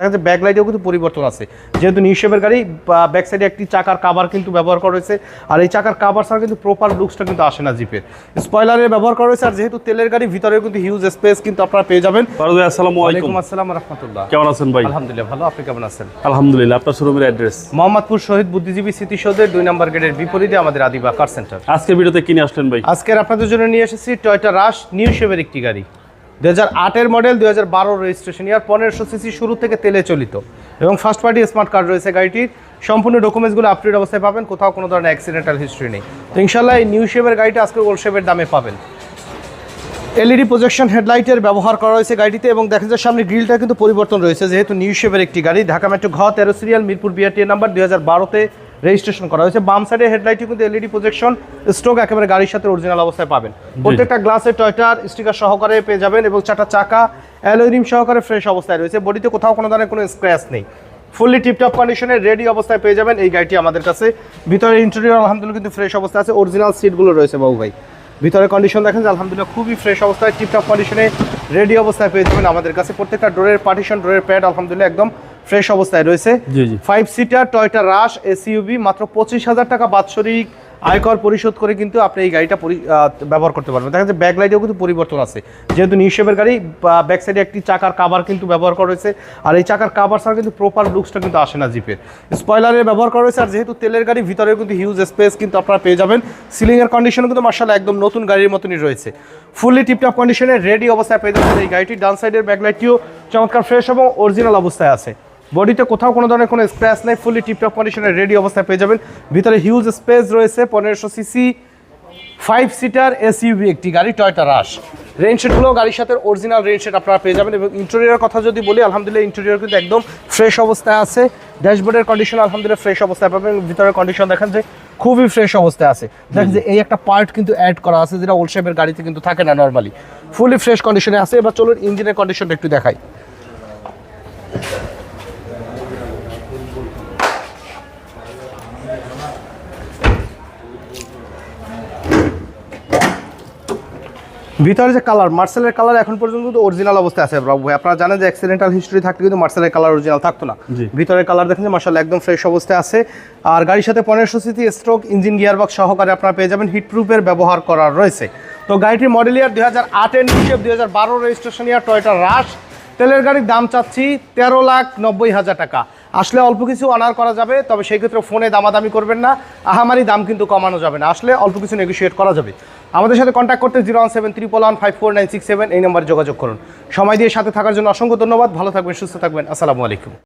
দেখা যাচ্ছে ব্যাক লাইটেও কিন্তু পরিবর্তন আছে। যেহেতু নিউ শেপের গাড়ি ব্যাক সাইডে একটি চাকার কাভার কিন্তু ব্যবহার করা হয়েছে আর এই চাকার কাভার ছাড়া কিন্তু প্রপার লুকসটা কিন্তু আসে না জিপের স্পয়লারের ব্যবহার করা হয়েছে আর যেহেতু তেলের গাড়ি ভিতরেও কিন্তু হিউজ স্পেস কিন্তু আপনারা পেয়ে যাবেন। আসসালামু আলাইকুম। আসসালাম রহমতুল্লাহ। কেমন আছেন ভাই? আলহামদুলিল্লাহ ভালো। আপনি কেমন আছেন? আলহামদুলিল্লাহ আপনার শোরুমের অ্যাড্রেস মোহাম্মদপুর শহীদ বুদ্ধিজীবী স্মৃতিসৌধের দুই নম্বর গেটের বিপরীতে আমাদের আদিবা কার সেন্টার আজকে ভিডিওতে কিনে আসলেন ভাই? আজকের আপনাদের জন্য নিয়ে এসেছি টয়টা রাশ নিউ শেপের একটি গাড়ি। দু হাজার মডেল দু হাজার বারো রেজিস্ট্রেশন ইয়ার পনেরোশো সিসি শুরু থেকে তেলে চলিত। এবং ফার্স্ট পার্টি স্মার্ট কার্ড রয়েছে গাড়িটির। সম্পূর্ণ ডকুমেন্টসগুলো আপডেট অবস্থায় পাবেন, কোথাও কোনো ধরনের অ্যাক্সিডেন্টাল হিস্ট্রি নেই। তো ইনশাল্লাহ এই নিউ শেপের গাড়িটা আজকে ওল্ড শেপের দামে পাবেন। এলইডি প্রজেকশন হেডলাইটের ব্যবহার করা হয়েছে গাড়িতে এবং দেখা যায় সামনে গ্রিলটা কিন্তু পরিবর্তন রয়েছে, যেহেতু নিউ শেপের একটি গাড়ি। ঢাকা মেট্রো ঘ তেরো সিরিয়াল মিরপুর বিআরটি নাম্বার দুই হাজার বারোতে রেজিস্ট্রেশন করা হয়েছে। বাম সাইডে হেডলাইটটি কিন্তু এলইডি প্রজেকশন স্ট্রোক একেবারে গাড়ির সাথে অরিজিনাল অবস্থায় পাবেন। প্রত্যেকটা গ্লাসে টয়টার স্টিকার সহকারে পেয়ে যাবেন এবং চারটা চাকা অ্যালোরিম সহকারে ফ্রেশ অবস্থায় রয়েছে। বডিতে কোথাও কোনো ধরনের কোনো স্ক্র্যাচ নেই। ফুললি টিপটপ কন্ডিশনে রেডি অবস্থায় পেয়ে যাবেন এই গাড়িটি আমাদের কাছে। ভিতরে ইন্টেরিয়র আলহামদুলিল্লাহ কিন্তু ফ্রেশ অবস্থায় আছে। অরিজিনাল সিটগুলো রয়েছে বাবু ভাই। ভিতরে কন্ডিশন দেখেন যে আলহামদুলিল্লাহ খুবই ফ্রেশ অবস্থায় টিপটপ কন্ডিশনে রেডি অবস্থায় পেয়ে যাবেন আমাদের কাছে। প্রত্যেকটা ডোরের পার্টিশন ডোরের প্যাড আলহামদুলিল্লাহ একদম ফ্রেশ অবস্থায় রয়েছে। Five seater Toyota Rush SUV মাত্র পঁচিশ হাজার টাকা বাৎসরিক আয়কর পরিশোধ করে কিন্তু আপনি এই গাড়িটা ব্যবহার করতে পারবেন। দেখা যাচ্ছে ব্যাক লাইটেও কিন্তু পরিবর্তন আছে। যেহেতু নিউ শেপের গাড়ি ব্যাক সাইডে একটি চাকার কাভার কিন্তু ব্যবহার করা হয়েছে। আর এই চাকার কাভার ছাড়া কিন্তু প্রপার লুকসটা কিন্তু আসে না জিপের স্পয়লারের ব্যবহার করা হয়েছে আর যেহেতু তেলের গাড়ি ভিতরেও কিন্তু হিউজ স্পেস কিন্তু আপনারা পেয়ে যাবেন। সিলিংয়ের কন্ডিশন কিন্তু মার্শাল একদম নতুন গাড়ির মতনই রয়েছে। ফুললি টিপটপ কন্ডিশনে রেডি অবস্থায় পেয়ে যাবেন এই গাড়িটি। ডান সাইডের ব্যাক লাইটটিও চমৎকার ফ্রেশ এবং অরিজিনাল অবস্থায় আছে। বডিতে কোথাও কোনো ধরনের কোনো স্ক্র্যাচ নেই ফুললি টিপটপ কন্ডিশনে রেডি অবস্থায় পেয়ে যাবেন। ভিতরে হিউজ স্পেস রয়েছে পনেরোশো সিসি ফাইভ সিটার এসইউভি একটি গাড়ি টয়টা রাশ রেনশেডগুলো গাড়ির সাথে অরিজিনাল রেন শেড আপনারা পেয়ে যাবেন এবং ইন্টেরিয়ার কথা যদি বলি আলহামদুলিল্লাহ ইন্টেরিয়ার কিন্তু একদম ফ্রেশ অবস্থায় আছে। ড্যাশবোর্ডের কন্ডিশন আলহামদুলিল্লাহ ফ্রেশ অবস্থায় পাবেন ভিতরের কন্ডিশন দেখেন যে খুবই ফ্রেশ অবস্থায় আছে। দেখেন যে এই একটা পার্ট কিন্তু অ্যাড করা আছে যেটা ওল্ড শেপের গাড়িতে কিন্তু থাকে না নর্মালি ফুলি ফ্রেশ কন্ডিশনে আছে। এবার চলুন ইঞ্জিনের কন্ডিশনটা একটু দেখাই। ভিতরে যে কালার মার্সেলের কালার এখন পর্যন্ত কিন্তু অরিজিনাল অবস্থায় আছে বাবু ভাই। আপনারা জানেন যে অ্যাক্সিডেন্টাল হিস্ট্রি থাকলে কিন্তু মার্সেলের কালার অরিজিনাল থাকতো না। ভিতরের কালার দেখেন যে মার্শাল একদম ফ্রেশ অবস্থায় আছে। আর গাড়ির সাথে পনেরোশো সিসি স্ট্রোক ইঞ্জিন গিয়ারবক্স সহকারে আপনারা পেয়ে যাবেন হিট প্রুফের ব্যবহার করা রয়েছে। তো গাড়িটির মডেল ইয়ার দুই হাজার আটের নিচে দুই হাজার বারো রেজিস্ট্রেশন ইয়ার টয়টা রাশ তেলের গাড়ির দাম চাচ্ছি তেরো লাখ নব্বই হাজার টাকা। আসলে অল্প কিছু অনার করা যাবে, তবে সেই ক্ষেত্রে ফোনে দামাদামি করবেন না। আহামারি দাম কিন্তু কমানো যাবে না। আসলে অল্প কিছু নেগোসিয়েট করা যাবে। আমাদের সাথে কন্ট্যাক্ট করতে zero one seven triple one five four nine six seven এই নম্বরে যোগাযোগ করুন। সময় দিয়ে সাথে থাকার জন্য অসংখ্য ধন্যবাদ। ভালো থাকবেন, সুস্থ থাকবেন। আসসালামু আলাইকুম।